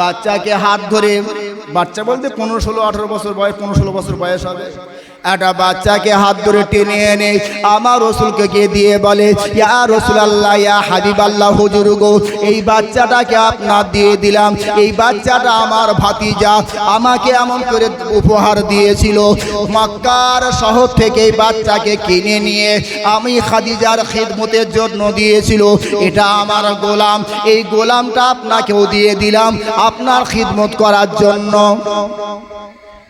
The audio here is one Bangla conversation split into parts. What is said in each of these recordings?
বাচ্চাকে হাত ধরে, বাচ্চা বলতে পনেরো ষোলো আঠারো বছর বয়স, পনেরো ষোলো বছর বয়স হবে। একটা বাচ্চাকে হাত ধরে টেনে এনে আমার রসুলকে গিয়ে দিয়ে বলে, ইয়া রসুল আল্লাহ ইয়া হাবিব আল্লাহ হুজুর গো, এই বাচ্চাটাকে আপনার দিয়ে দিলাম। এই বাচ্চাটা আমার ভাতিজা, আমাকে এমন করে উপহার দিয়েছিল। মক্কার শহর থেকে এই বাচ্চাকে কিনে নিয়ে আমি খাদিজার খিদমতের জন্য দিয়েছিল। এটা আমার গোলাম। এই গোলামটা আপনাকেও দিয়ে দিলাম আপনার খিদমত করার জন্য।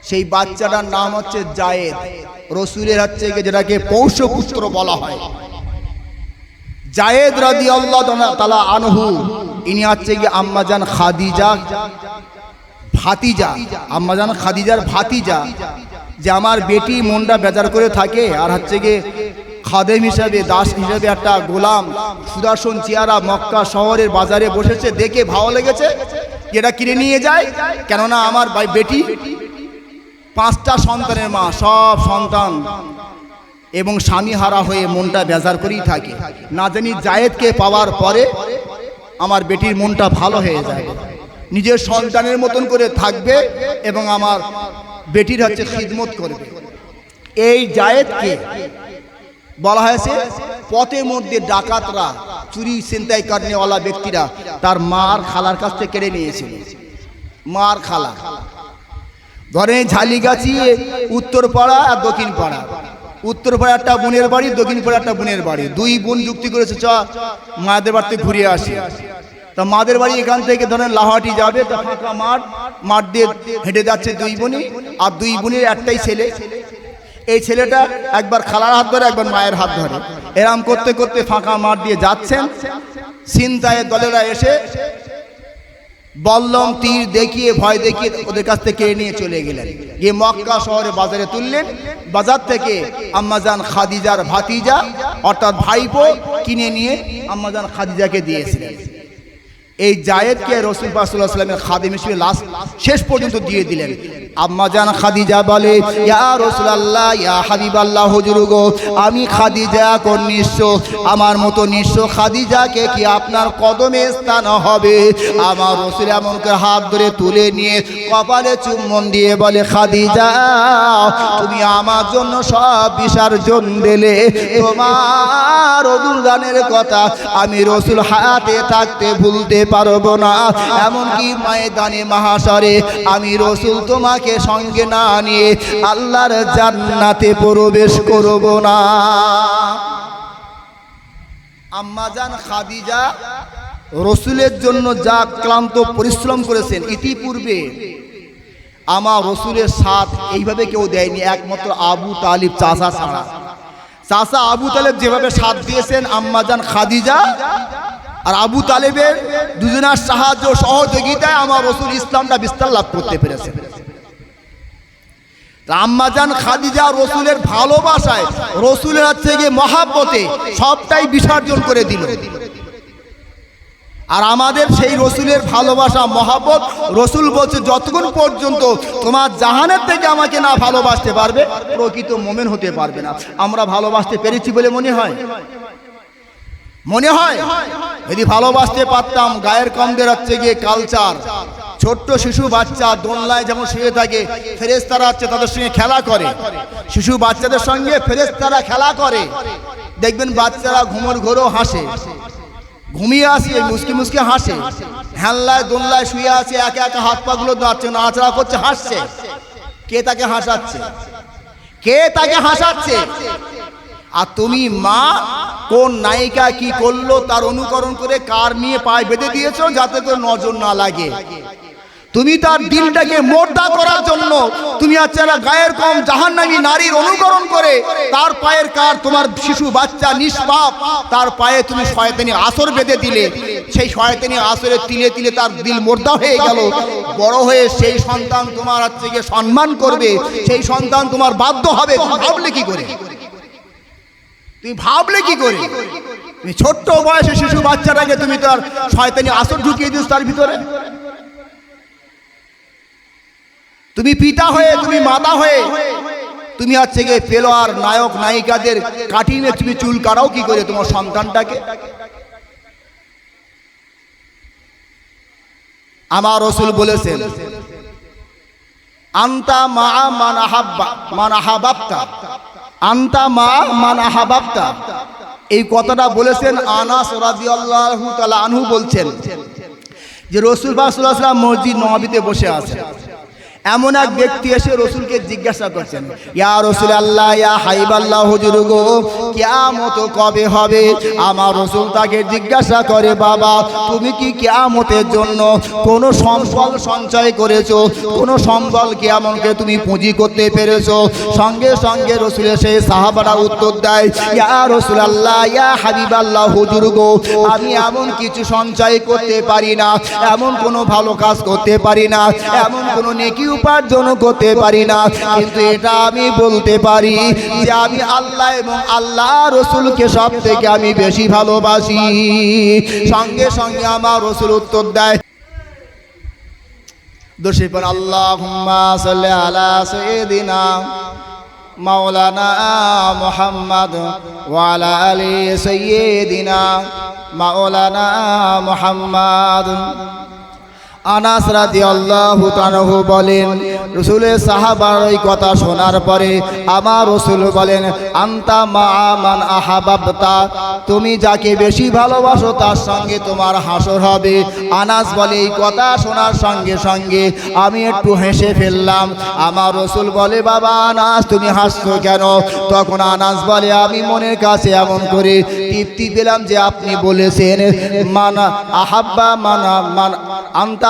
সেই বাচ্চাটার নাম হচ্ছে জায়েদ। রসুলের হচ্ছে যেটাকে পৌষপুত্র বলা হয়। জায়েদ রাদি আল্লাহ তালা আনহু, ইনি হচ্ছে গিয়ে আম্মাজান খাদিজা, ভাতিজা। আম্মাজান খাদিজার ভাতিজা, যে আমার বেটি মনটা বেজার করে থাকে, আর হচ্ছে গিয়ে খাদেম হিসাবে, দাস হিসাবে একটা গোলাম, সুদর্শন চেয়ারা মক্কা শহরের বাজারে বসেছে, দেখে ভালো লেগেছে, এটা কিনে নিয়ে যায়। কেননা আমার বেটি পাঁচটা সন্তানের মা, সব সন্তান। এবং স্বামী হারা হয়ে মনটা বেজার করেই থাকে। না জানি জায়েদকে পাওয়ার পরে আমার বেটির মনটা ভালো হয়ে যায়। নিজের সন্তানের মতন করে থাকবে এবং আমার বেটির হচ্ছে খিদমত করবে। এই জায়েদকে বলা হয়েছে পথের মধ্যে ডাকাতরা, চুরি ছিনতাই কারণেওয়ালা ব্যক্তিরা তার মার খালার কাছ থেকে কেড়ে নিয়েছিল। মার খালা। ধরে ঝালিগাছি উত্তর পাড়া আর দক্ষিণ পাড়া উত্তর পাড়া একটা বোনের বাড়ি দক্ষিণ পাড়া একটা বোনের বাড়ি। দুই বোন যুক্তি করেছে, চ, মাদের বাড়িতে ঘুরে আসি। তা মাদের বাড়ি এখান থেকে ধরেন লাহাটি যাবে, তা ফাঁকা মাঠ মাঠ দিয়ে হেঁটে যাচ্ছে দুই বোনই, আর দুই বোনের একটাই ছেলে। এই ছেলেটা একবার খালার হাত ধরে, একবার মায়ের হাত ধরে। এরাম করতে করতে ফাঁকা মাঠ দিয়ে যাচ্ছেন। চিন্তায় দলেরা এসে বল্লম তীর দেখিয়ে, ভয় দেখিয়ে ওদের কাছ থেকে কেড়ে নিয়ে চলে গেলেন। গিয়ে মক্কা শহরে বাজারে তুললেন। বাজার থেকে আম্মাজান খাদিজার ভাতিজা, অর্থাৎ ভাইপো, কিনে নিয়ে আম্মাজান খাদিজাকে দিয়েছিলেন। এই জায়েদকে রসুল পাসাল্লাহ সাল্লামের খাদিম হিসেবে লাস্ট শেষ পর্যন্ত দিয়ে দিলেন। আম্মাজান খাদিজা বলে, ইয়া রসুলাল্লাহ, ইয়া হাবিব আল্লাহ হুজুর গো, আমি খাদিজা কোন নিঃস্ব? আমার মতো নিঃস্ব খাদিজাকে কি আপনার কদমে স্থান হবে? আমার রসুল এমন করে হাত ধরে তুলে নিয়ে কপালে চুম্বন দিয়ে বলে, খাদিজা, তুমি আমার জন্য সব বিসর্জন দিলে। তোমার অদুল গানের কথা আমি রসুল হাতে থাকতে ভুলতে পারব না। এমনকি ময়দানে মহাসরে আমি রসুল তোমাকে সঙ্গে না নিয়ে আল্লাহর জান্নাতে প্রবেশ করব না। আম্মাজান খাদিজা রসুলের জন্য যা ক্লান্ত পরিশ্রম করেছেন ইতিপূর্বে আমার রসুলের সাথ এইভাবে কেউ দেয়নি, একমাত্র আবু তালিব চাষা ছাড়া। চাষা আবু তালেব যেভাবে সাথ দিয়েছেন আম্মাজান খাদিজা আর আবু তালেবের দুজনার সাহায্য সহযোগিতায় আমার রসুল ইসলামটা বিস্তার লাভ করতে পেরেছে। আম্মাজান খাদিজা রসুলের ভালোবাসায়, রসুলের হচ্ছে গিয়ে মহাব্বতে সবটাই বিসর্জন করে দিল। আর আমাদের সেই রসুলের ভালোবাসা, মহাব্বত, রসুল বলছে, যতক্ষণ পর্যন্ত তোমার জাহানের থেকে আমাকে না ভালোবাসতে পারবে, প্রকৃত মোমেন হতে পারবে না। আমরা ভালোবাসতে পেরেছি বলে মনে হয়? মনে হয়? যদি ভালোবাসতে পারতাম, গায়ের কমদের হচ্ছে গিয়ে কালচার ছোট্ট শিশু বাচ্চা দোলনায় যেমন শুয়ে থাকে ফেরেস্তারা হচ্ছে তাদের সঙ্গে খেলা করে। শিশু বাচ্চাদের সঙ্গে ফেরেস্তারা খেলা করে। দেখবেন বাচ্চারা ঘুমোর ঘোরও হাসে। ঘুমিয়ে আসে মুসকি মুসকি হাসে। হ্যানলায় দোলনায় শুয়ে আছে, একে একে হাত পাগুলো দাঁড়ছে নাচড়া করছে, হাসছে। কে তাকে হাসাচ্ছে? কে তাকে হাসাচ্ছে? আর তুমি মা, কোন নায়িকা কি করল তার অনুকরণ করে কার নিয়ে পায়ে বেঁধে দিয়েছ যাতে করে নজর না লাগে? তুমি তার দিলটাকে মোর্দা করার জন্য তুমি হচ্ছে না গায়ের কম জাহান্নামী নারীর অনুকরণ করে, তার পায়ের কার তোমার শিশু বাচ্চা নিষ্পাপ, তার পায়ে তুমি শয়তানি আসর বেঁধে দিলে। সেই শয়তানি আসরে তিলে তিলে তার দিল মোর্দা হয়ে গেল। বড় হয়ে সেই সন্তান তোমার হচ্ছে সম্মান করবে, সেই সন্তান তোমার বাধ্য হবে। ভাবলে কি করে? তুমি ভাবলে কি করে? তুমি ছোট্ট বয়সে শিশু বাচ্চাটাকে তুমি তার শয়তানি আসর ঢুকিয়ে দিস তার ভিতরে। তুমি পিতা হয়ে, তুমি মাতা হয়ে, তুমি হচ্ছে গিয়ে পেলোয়ার নায়ক, নায়িকাদের কাটিয়ে তুমি চুল কাটাও কি করে তোমার সন্তানটাকে? আমার রসুল বলেছেন, আন্তা মা মান আহাব্বা, মান আহাবাবতা। আন্তা মা মান আহাবাবতা। এই কথাটা বলেছেন আনাস রাদিয়াল্লাহু তাআলা আনহু বলছেন যে রসুল ওয়াসাল্লাম মসজিদ নবাবিতে বসে আছেন। এমন এক ব্যক্তি এসে রসুলকে জিজ্ঞাসা করছেন, ইয়া রসুল আল্লাহ, ইয়া হাইব আল্লাহ হুজুর গো, কেয়ামত কবে হবে? আমার রসুল তাকে জিজ্ঞাসা করে, বাবা, তুমি কি কেয়ামতের জন্য কোনো সম্বল সঞ্চয় করেছ? কোনো সম্বল কেয়ামনকে তুমি পুঁজি করতে পেরেছ? সঙ্গে সঙ্গে রসুলের সেই সাহাবারা উত্তর দেয়, ইয়া রসুল আল্লাহ, ইয়া হাবিব আল্লাহ হুজুর গো, আমি এমন কিছু সঞ্চয় করতে পারি না, এমন কোনো ভালো কাজ করতে পারি না, এমন কোনো নেকি উপার্জন করতে পারি না। কিন্তু এটা আমি বলতে পারি যে আমি আল্লাহ এবং আল্লাহ রসুলকে সব থেকে আমি বেশি ভালোবাসি। সঙ্গে সঙ্গে আমার রসুল উত্তর দেয়, দোষী পর আল্লাহ আলা সৈদিনা মাওলানা মোহাম্মদ ওয়ালা আলী সৈয়দিনা মাওলানা মোহাম্মদ। আনাস রাদিয়াল্লাহু তাআলাহু বলেন, রসুলের সাহাবার ওই কথা শোনার পরে আমার রসুল বলেন, আন্তা মা মান আহাবাবতা, তুমি যাকে বেশি ভালোবাসো তার সঙ্গে তোমার হাসর হবে। আনাস বলে, এই কথা শোনার সঙ্গে সঙ্গে আমি একটু হেসে ফেললাম। আমার রসুল বলে, বাবা আনাস, তুমি হাসছো কেন? তখন আনাস বলে, আমি মনের কাছে এমন করে তৃপ্তি পেলাম যে আপনি বলেছেন, মানা আহাব্বা, মানা, মান, আন্তা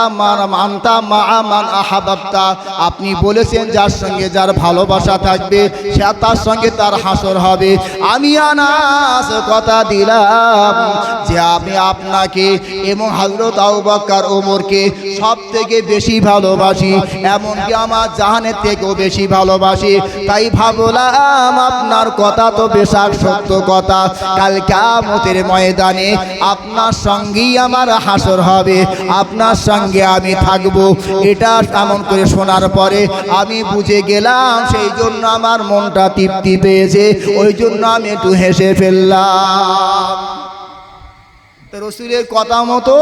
আপনি বলেছেন যার সঙ্গে যার ভালোবাসা থাকবে, সে তার সঙ্গে তার হাসর হবে। আমি আনাস কথা দিলাম যে আমি আপনাকে এবং হজরত আউবাক্কার ওমরকে সব থেকে বেশি ভালোবাসি, এমনকি আমার জাহানের থেকেও বেশি ভালোবাসি। তাই ভাবলাম আপনার কথা তো বেশাক সত্য কথা। কাল কামতের ময়দানে আপনার সঙ্গেই আমার হাসর হবে, আপনার সঙ্গে আমি থাকব। এটা এমন করে শোনার পরে আমি বুঝে গেলাম, সেই জন্য আমার মনটা তৃপ্তি পেয়েছে। ওই জন্য আমি একটু হেসে ফেললাম। রসুলের কথা মতো,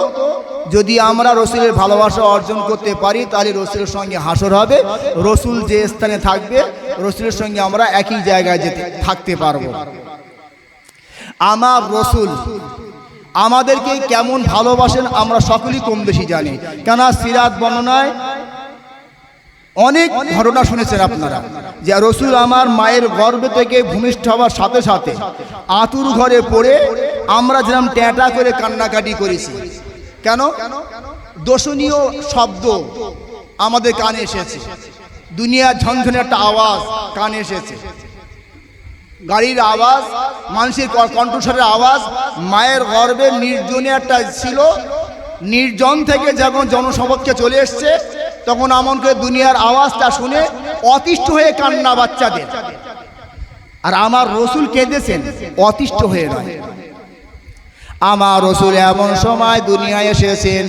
যদি আমরা রসুলের ভালোবাসা অর্জন করতে পারি, তাহলে রসুলের সঙ্গে হাসর হবে। রসুল যে স্থানে থাকবে, রসুলের সঙ্গে আমরা একই জায়গায় যেতে থাকতে পারব। আমার রসুল আমাদেরকে কেমন ভালোবাসেন আমরা সকলেই কম বেশি জানি। কেন সিরাত বর্ণনায় অনেক ঘটনা শুনেছেন আপনারা যে রসুল আমার মায়ের গর্ভ থেকে ভূমিষ্ঠ হওয়ার সাথে সাথে আতুর ঘরে পড়ে আমরা যেরকম ট্যাটা করে কান্নাকাটি করেছি। কেন? দোষণীয় শব্দ আমাদের কানে এসেছে। দুনিয়ার ঝনঝনে একটা আওয়াজ কানে এসেছে। গাড়ির আওয়াজ, মানুষের কণ্ঠস্বরের আওয়াজ, মায়ের গর্বে নির্জনে একটা ছিল। নির্জন থেকে যখন জনসম্পদকে চলে এসছে, তখন এমনকি দুনিয়ার আওয়াজটা শুনে অতিষ্ঠ হয়ে কান্না বাচ্চাদের। আর আমার রসুল কেঁদেছেন, অতিষ্ঠ হয়ে নয়। আমার রসুল এমন সময় দুনিয়ায় এসেছেন।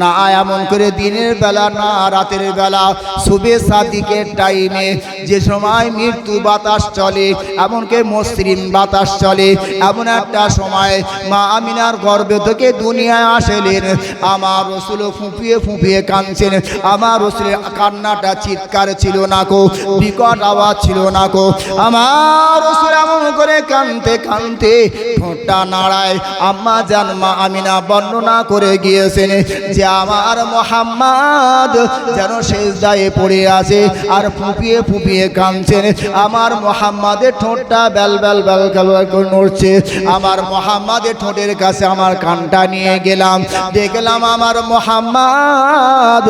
না, এমন করে দিনের বেলা, না রাতের বেলা। শুভে সাদিকের টাইমে যে সময় মৃত্যু বাতাস চলে এমনকি মসৃণ বাতাস চলে, এমন একটা সময় মা আমিনার গর্ভে থেকে দুনিয়ায় আসলেন। আমার রসুল ফুঁপিয়ে ফুঁপিয়ে কাঁদছেন। আমার রসুলের কান্নাটা চিৎকার ছিল না কো, বিকট আওয়াজ ছিল না কো। আমার রসুল এমন করে কানতে কানতে ঠোঁটটা নাড়ায়। আম্মা জান মা আমিনা বর্ণনা করে গিয়েছেন যে আমার মোহাম্মদ যেন শেষ দায়ে পড়ে আছে আর ফুপিয়ে ফুপিয়ে কাঁদছেন। আমার মোহাম্মদের ঠোঁটটা বেল বেল বেল বেল করে নড়ছে। আমার মোহাম্মদের ঠোঁটের কাছে আমার কানটা নিয়ে গেলাম। দেখলাম আমার মোহাম্মদ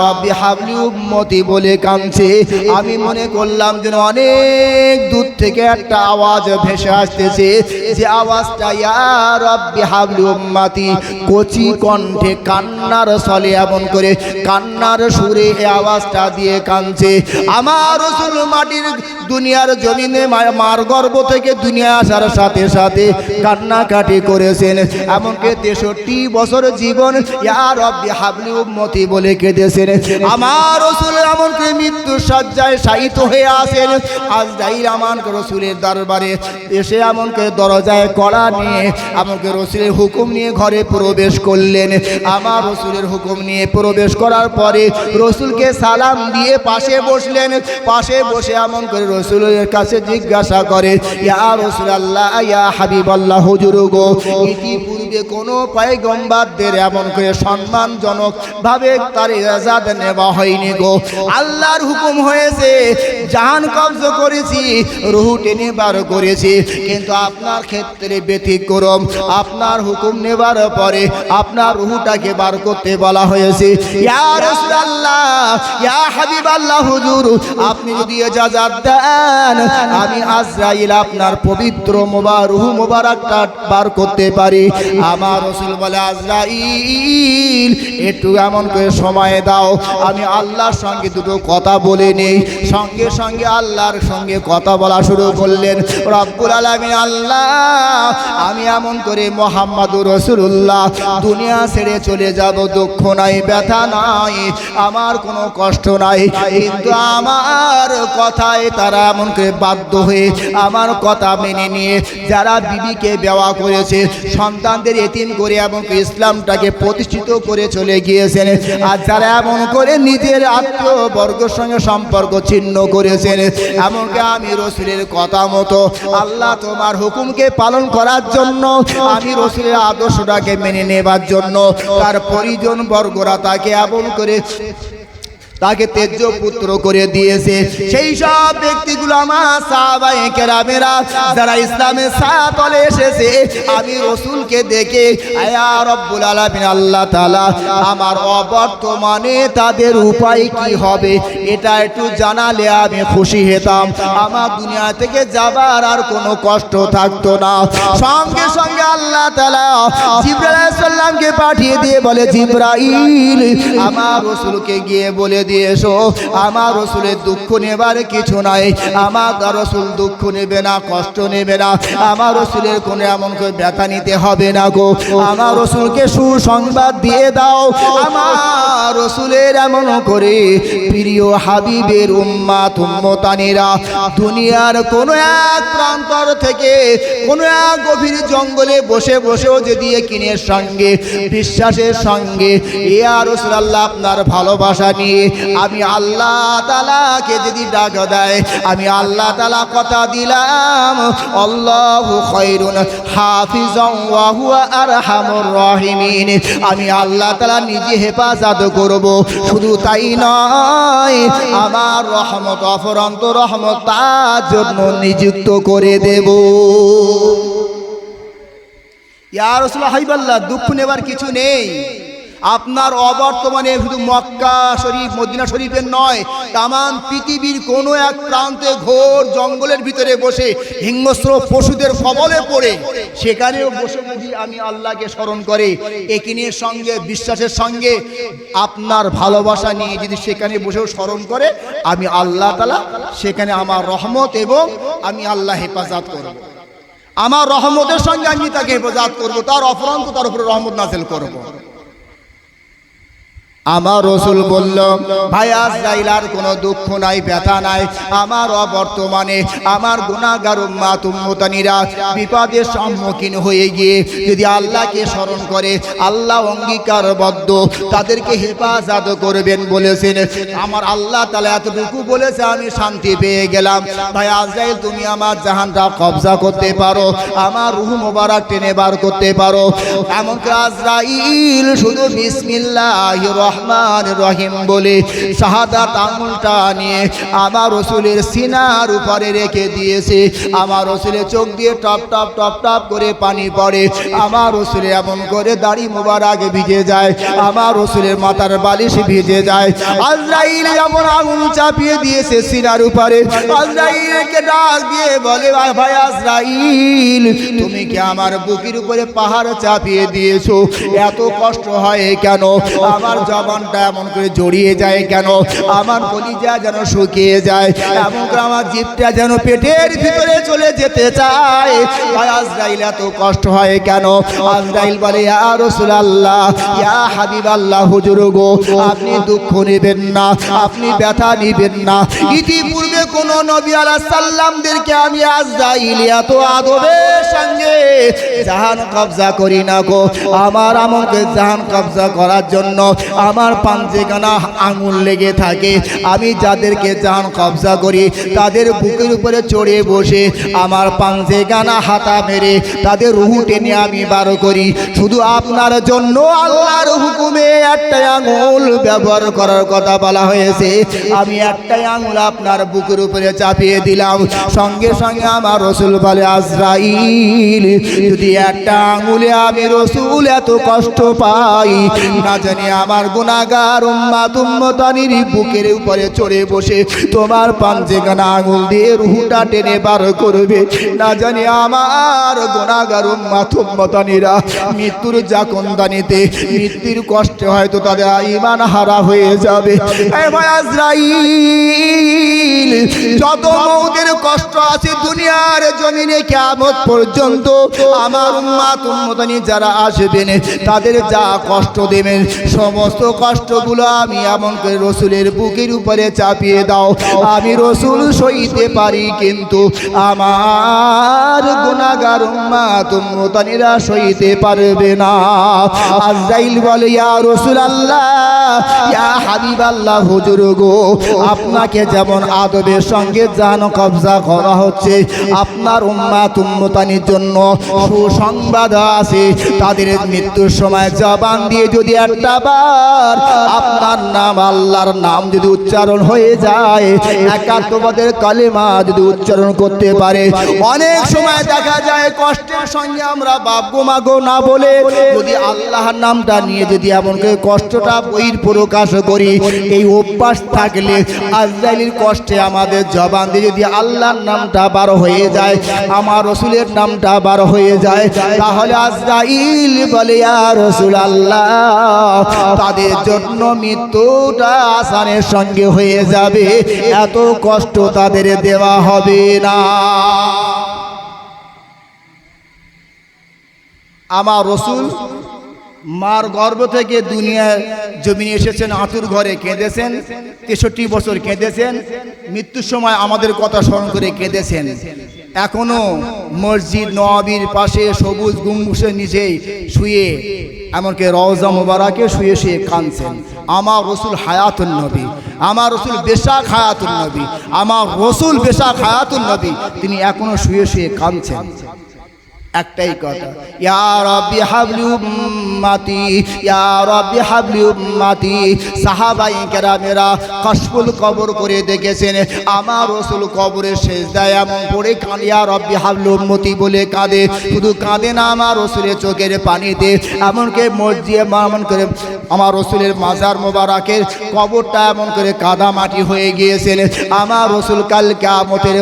রব্বি বলে কাঁদছে। আমি মনে করলাম যেন অনেক দূর থেকে একটা আওয়াজ ভেসে আসতেছে। যে আওয়াজটা ইয়া রব্বি হাবলি উম্মতি। কচি কণ্ঠে কান্নার সলে এমন করে কান্নার সুরে এই আওয়াজটা দিয়ে কাঁদছে। আমার রসুল মাটির দুনিয়ার জমিনে মার গর্ভ থেকে দুনিয়া আসার সাথে সাথে কান্নাকাটি করেছেন। এমনকি তেষট্টি বছর জীবন ইয়া রব্বি হাবলি উম্মতি বলে কেঁদেছেন। আমার রসুল এমনকি মৃত্যু সজ্জায় শায়িত হয়ে আসেন আজ যাই আমার রসুলের দরবারে এসে এমনকি দরজায় কড়া নিয়ে আমাকে রসুলের হুকুম নিয়ে ঘরে প্রবেশ করলেন। আমার রসুলের হুকুম নিয়ে প্রবেশ করার পরে রসুলকে সালাম দিয়ে পাশে বসলেন। পাশে বসে এমন করে রসুলের কাছে জিজ্ঞাসা করে, ইয়া রসুল আল্লাহ ইয়া হাবিব আল্লাহ হুজুর গো, ইতিপূর্বে কোনো পায়গম্বারদের এমন করে সম্মানজনক ভাবে তার ইজাদ নেওয়া হয়নি গো। আল্লাহর হুকুম হয়েছে, জাহান কবজ করেছি, রুহু টেনে বার করেছি, কিন্তু আপনার ক্ষেত্রে ব্যতিক্রম। আপনার হুকুম নেবার পরে আপনার রুহুটাকে বার করতে বলা হয়েছে। আপনি যদি ইজাজত দেন, আমি আজরাইল আপনার পবিত্র মোবার রুহু মোবারকটা বার করতে পারি। আমার রসুল বলে, আজরাইল, একটু এমন করে সময় দাও। আমি আল্লাহর সঙ্গে দুটো কথা বলে নেই। সঙ্গে সঙ্গে আল্লাহর সঙ্গে কথা বলা শুরু করলেন। রব্বুল আলামিন, আল্লাহ, আমি এমন করে মোহাম্মদুর রসুল্লাহ দুনিয়া ছেড়ে চলে যাব, দুঃখ নাই, ব্যথা নাই, আমার কোনো কষ্ট নাই। কিন্তু আমার কথায় তারা এমন করে বাধ্য হয়ে আমার কথা মেনে নিয়ে যারা বিবিকে বেওয়া করেছে, সন্তানদের এতিম করে করে ইসলামটাকে প্রতিষ্ঠিত করে চলে গিয়েছেন। আর যারা এমন করে নিজের আত্মীয় বর্গের সঙ্গে সম্পর্ক ছিন্ন করেছেন, এমনকি আমি রসুলের কথা মতো আল্লাহ তোমার হুকুমকে পালন করার জন্য আমি রসুলের আদর্শটাকে মেনে নেবার জন্য তার পরিজন বর্গরা তাকে আবল করে তাকে তেজ পুত্র করে দিয়েছে। সেই সব ব্যক্তিগুলো আমার যারা ইসলামের সাতলে এসেছে, আমি রসুলকে দেখে আল্লাহ আমার অবর্তমানে তাদের উপায় কি হবে? এটা একটু জানালে আমি খুশি হতাম। আমার দুনিয়া থেকে যাবার আর কোনো কষ্ট থাকতো না। সঙ্গে সঙ্গে আল্লাহ জিব্রাইল আলাইহিস পাঠিয়ে দিয়ে বলে, জিব্রাইল, আমার রসুলকে গিয়ে বলে দিয়ে এসো। আমার রসুলের দুঃখ নেবার কিছু নাই। আমার রসুল দুঃখ নেবে না, কষ্ট নেবে না। আমার রসুলের কোনো এমন করে ব্যথা নিতে হবে না গো। আমার রসুলকে সুসংবাদ দিয়ে দাও। আমার রসুলের এমন করে প্রিয় হাবিবের উম্মা তুম্মতানিরা দুনিয়ার কোনো এক প্রান্তর থেকে কোনো এক গভীর জঙ্গলে বসে বসেও যদি কিনের সঙ্গে, বিশ্বাসের সঙ্গে ইয়া রসুলাল্লাহ আপনার ভালোবাসা নিয়ে আমি আল্লাহ তালাকে যদি ডাক দেয়, আমি আল্লাহ তালা কথা দিলাম, আল্লাহ খৈরুন হাফিজ আর হামুর রহিমিন। আমি আল্লাহ তালা নিজে হেফাজত করব। শুধু তাই নয়, আমার রহমত, অফরন্ত রহমত তার জন্য নিযুক্ত করে দেব। ইয়ার রসুল্লাহ হাইবাল্লাহ, দুঃখ নেবার কিছু নেই। আপনার অবর্তমানে শুধু মক্কা শরীফ, মদিনা শরীফের নয় তামান পৃথিবীর কোনো এক প্রান্তে ঘোর জঙ্গলের ভিতরে বসে হিংস্র পশুদের কবলে পড়ে, সেখানেও বসে যদি আমি আল্লাহকে স্মরণ করে, একিনের সঙ্গে, বিশ্বাসের সঙ্গে আপনার ভালোবাসা নিয়ে যদি সেখানে বসেও স্মরণ করে, আমি আল্লাহ তালা সেখানে আমার রহমত এবং আমি আল্লাহ হেফাজত করব। আমার রহমতের সঙ্গে আমি তাকে হেফাজত করব, তার অপরান্ত তার উপরে রহমত নাজেল করব। আমার রসুল বলল, ভাই আজরাইলার কোনো দুঃখ নাই, ব্যথা নাই। আমার অবর্তমানে আমার গুণাগার উম্মা তুম্মতানিরা বিপদের সম্মুখীন হয়ে গিয়ে যদি আল্লাহকে স্মরণ করে, আল্লাহ অঙ্গীকারবদ্ধ, তাদেরকে হেফাজত করবেন বলেছেন। আমার আল্লাহ তালা এতটুকু বলেছে, আমি শান্তি পেয়ে গেলাম। ভাই, আজরাইল, তুমি আমার জাহানটা কবজা করতে পারো, আমার রুহ মোবারক টেনে বার করতে পারো। এমনকি আজরাইল শুধু বিসমিল্লাহ রহমান রহিম বলে শাহাদাত আঙুলটা নিয়ে আমার রসুলের সিনার উপরে রেখে দিয়েছে। আমার রসুলের চোখ দিয়ে টপ টপ টপ টপ করে পানি পড়ে। আমার রসুলে এমন করে দাড়ি মোবারক ভিজে যায়। আমার রসুলের মাথার বালিশ ভিজে যায়। আজরাইল এমন আঙুল চাপিয়ে দিয়েছে সিনার উপরে। আজরাইলকে ডাক দিয়ে বলে ভাই আজরাইল, তুমি কি আমার বুকের উপরে পাহাড় চাপিয়ে দিয়েছ? এত কষ্ট হয় কেন? আমার জবানটা এমন করে জড়িয়ে যায় কেন? আমার কলিজা যেন শুকিয়ে যায়, এমন করে আমার জিভটা যেন পেটের ভিতরে চলে যেতে চায়। আজরাইল এত কষ্ট হয় কেন? আজরাইল বলে, ইয়া রাসূলুল্লাহ, ইয়া হাবিবাল্লাহ, হুজুর গো, আপনি দুঃখ নেবেন না, আপনি ব্যথা নেবেন না। ইতিপূর্বে কোন নবী আলাহ সাল্লামদেরকে আমি আজরাইল তো আদবের সঙ্গে জাহান কবজা করি না গো। আমার আমাকে জাহান কবজা করার জন্য আমার পাঞ্জে গানা আঙুল লেগে থাকে। আমি যাদেরকে জাহান কবজা করি, তাদের বুকের উপরে চড়ে বসে আমার পাঞ্জে গানা হাতা মেরে তাদের রুহু টেনে আমি বার করি। শুধু আপনার জন্য আল্লাহর হুকুমে একটাই আঙুল ব্যবহার করার কথা বলা হয়েছে। আমি একটাই আঙুল আপনার বুকের উপরে চাপিয়ে দিলাম। সঙ্গে সঙ্গে আমার রসুল বলে, আজরাইল, যদি একটা আঙুলে আমি রসুল এত কষ্ট পাই, না জানি আমার গুণাগার উম্মা তুম্মতানির বুকের উপরে চড়ে বসে তোমার পাঞ্জে গানা আঙুল দিয়ে রুহুটা টেনে বার করবে। না জানি আমার গুণাগার উম্মা তুম্মতানিরা মৃত্যুর জাকন্দানিতে মৃত্যুর কষ্টে হয়তো তাদের ইমান হারা হয়ে যাবে। আজরাইল যত মৌদের কষ্ট আছে দুনিয়ার জমিনে কেমন পর্যন্ত আমার উম্মা যারা আসবেন, তাদের যা কষ্ট দেবেন, সমস্ত কষ্টগুলো আমি এমন করে রসুলের বুকের উপরে চাপিয়ে দাও। আমি রসুল সইতে পারি, কিন্তু আমার গুণাগার উম্মা তুম্মতানিরা সইতে পারবে না। আজরাইল বলে, ইয়া রসুল আল্লাহ ইয়া হাবিব আল্লাহ হুজুর গো, আপনাকে যেমন আদবের সঙ্গে জান কবজা করা হচ্ছে। আপনার উম্মা তুম্মতানির জন্য সুসংবাদ আছে। তাদের মৃত্যুর সময় জবান দিয়ে যদি একটা বার আপনার নাম, আল্লাহর নাম যদি উচ্চারণ হয়ে যায়, একাত্মবাদের কালেমা যদি উচ্চারণ করতে পারে। অনেক সময় দেখা যায় কষ্টের সঙ্গে আমরা বাপগো মাগো না বলে যদি আল্লাহর নামটা নিয়ে যদি এমন করে কষ্টটা বইর প্রকাশ করি, এই অভ্যাস থাকলে আজরাইলের কষ্টে আমাদের জবান দিয়ে যদি আল্লাহর নামটা বার হয়ে যায়, আমার রসুলের নামটা বার হয়ে যায়, তাহলে আজরাইল বলে আর রসুল আল্লাহ তাদের জন্য মৃত্যুটা আসানের সঙ্গে হয়ে যাবে, এত কষ্ট তাদের দেওয়া হবে না। আমার রসুল মার গর্ভ থেকে দুনিয়ার জমিনে এসেছেন, আতুর ঘরে কেঁদেছেন, তেষট্টি বছর কেঁদেছেন, মৃত্যুর সময় আমাদের কথা স্মরণ করে কেঁদেছেন। এখনও মসজিদ নওয়াবির পাশে সবুজ গুম্বুসের নিচেই শুয়ে, এমনকি রওজা মোবারকে শুয়ে শুয়ে কাঁদছেন। আমার রসুল হায়াতুল নবী, আমার রসুল বেশাক হায়াতুল নবী, আমার রসুল বেশাক হায়াতুল নবী, তিনি এখনও শুয়ে শুয়ে কাঁদছেন। একটাই কথা। ইয়া রব্বি হাবলি উম্মতি ইয়া রব্বি হাবলি উম্মতি সাহাবাই কেরামেরা কসফুল কবর করে দেখেছেন আমার রসুল কবরের শেষ দেয় এমন পড়ে কাঁদে ইয়া রব্বি হাবলি উম্মতি বলে কাঁদে শুধু কাঁদে না আমার রসুলের চোখের পানিতে এমনকি মসজিদে এমন করে আমার রসুলের মাজার মোবারকের কবরটা এমন করে কাদা মাটি হয়ে গিয়েছেন আমার রসুল কাল কেমতের